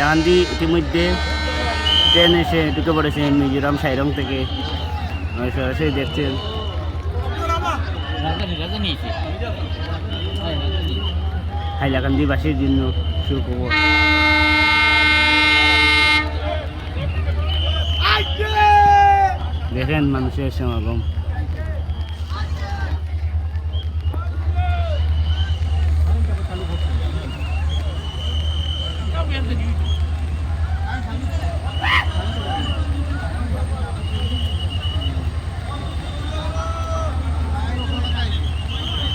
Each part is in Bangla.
হাইলাকান্দি ইতিমধ্যে ট্রেন এসে ঢুকে পড়েছে মিজোরাম সাইরং থেকে। সরাসরি দেখছেন রাজধানী। হাইলাকান্দিবাসীর জন্য সুখবর। দেখেন মানুষের সমাগম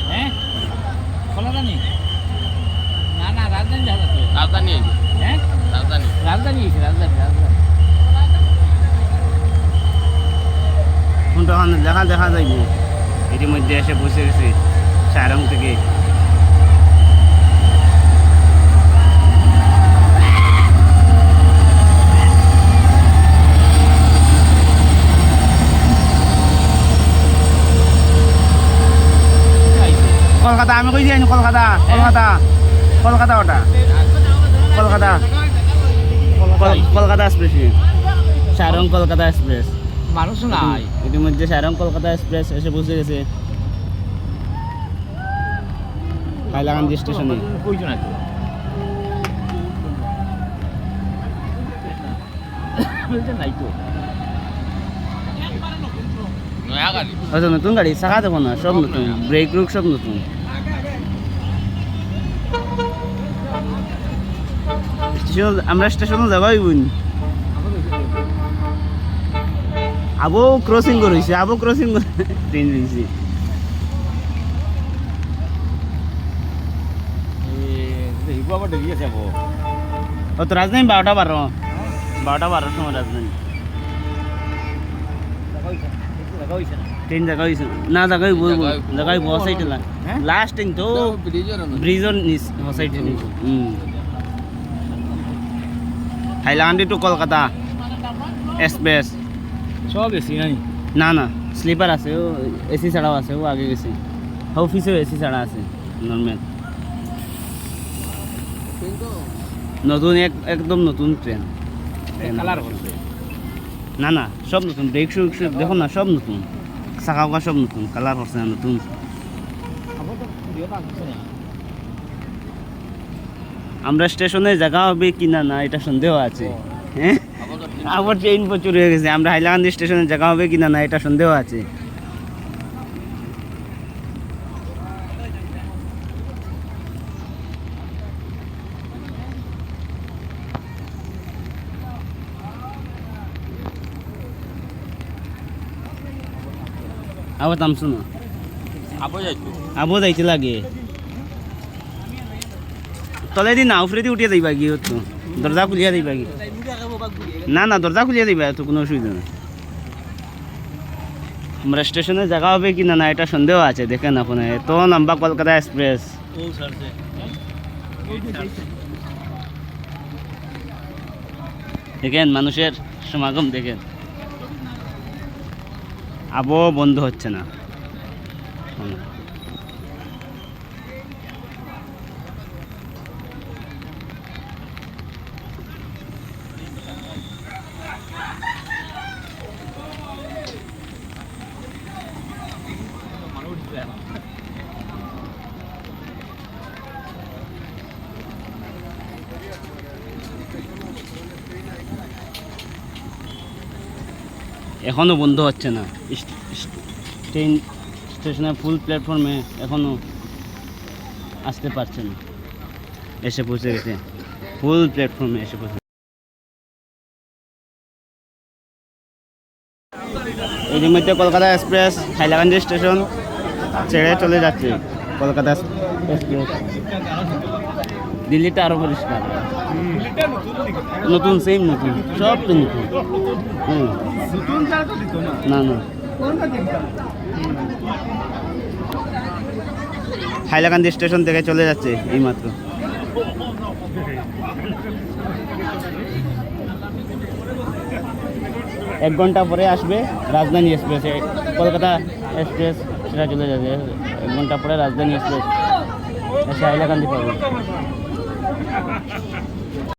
হ্যাঁ খোলাদানি না না রাজধানী যাওয়া তো রাজধানী হ্যাঁ? রাজধানী। রাজধানী রাজধানী রাজধানী। কোনটা দেখা দেখা যাইব ইতিমধ্যে এসে বসে গেছে সাইরং থেকে। কলকাতা আমি কই দিই কলকাতা? কলকাতা। কলকাতা ওটা। কলকাতা। কলকাতা। এক্সপ্রেস সারং কলকাতা এক্সপ্রেস মানুষ নাই। ইতিমধ্যে সারং কলকাতা এক্সপ্রেস এসে বসে গেছে। হাইলাকান্দি স্টেশনে। আচ্ছা নতুন গাড়ি? চাকা দেবো না সব নতুন। ব্রেক রুক সব নতুন। স্টেশন আমরা স্টেশনে যাবাই বুন। আবো ক্রসিং করেছি আবো ক্রসিং ট্রেন দিয়েছি ও তো রাজধানী বারোটা বারো। বারোটা বারোর সময় রাজধানী। ট্রেন জায়গা হয়েছে না? জায়গায় বলব জায়গায় বসাইতে হ্যাঁ? লাস্ট ট্রেন তো ব্রিজের নিচ বসাইতে হুম হাইলাকান্দি টু কলকাতা এক্সপ্রেস সব এসি নাই না না? স্লিপার আছে ও এসি ছাড়াও আছে ও আগে গেছে। অফিসেও এসি ছাড়া আছে নর্মাল নতুন এক একদম নতুন ট্রেন না না সব নতুন ব্রেক শুক দেখো না সব নতুন। চাকা সব নতুন কালার করছে না নতুন আবো তো ভিডিও পাচ্ছে না আমরা স্টেশনে জায়গা হবে কি না না এটা সন্দেহ আছে। হ্যাঁ? আবার ট্রেন প্রচুর হয়ে গেছে আমরা হাইলাকান্দি স্টেশনে জায়গা হবে কি না না এটা সন্দেহ আছে। আবার তামছো না আবো যাইতো। আবো যাইতে লাগে। তলে দি না উফরে উঠিয়ে দিবা কি তো দরজা খুলিয়া দিবা কি? না না, দরজা খুলিয়া দিবা তো কোনো অসুবিধা নেই। আমরা স্টেশনে জায়গা হবে কি না না, এটা সন্দেহ আছে, দেখেন আপনি। এত লম্বা কলকাতা এক্সপ্রেস। দেখেন, মানুষের সমাগম, দেখেন। আবো বন্ধ হচ্ছে না। এখনও বন্ধ হচ্ছে না। ট্রেন স্টেশনের ফুল প্ল্যাটফর্মে এখনও আসতে পারছে না। এসে পৌঁছে গেছে। ফুল প্ল্যাটফর্মে এসে পৌঁছে এর মধ্যে কলকাতা এক্সপ্রেস, হাইলাকান্দি স্টেশন ছেড়ে চলে যাচ্ছে। কলকাতা এক্সপ্রেস। দিল্লিটা আরও পরিষ্কার। নতুন সেম নতুন, সব তো নতুন। হুম। না না। হাইলাকান্দি স্টেশন থেকে চলে যাচ্ছে, এইমাত্র। এক ঘণ্টা পরে আসবে রাজধানী এক্সপ্রেস। কলকাতা এক্সপ্রেস, সেটা চলে যাবে। এক ঘণ্টা পরে রাজধানী এক্সপ্রেস। সেটা হাইলাকান্দি পাবে।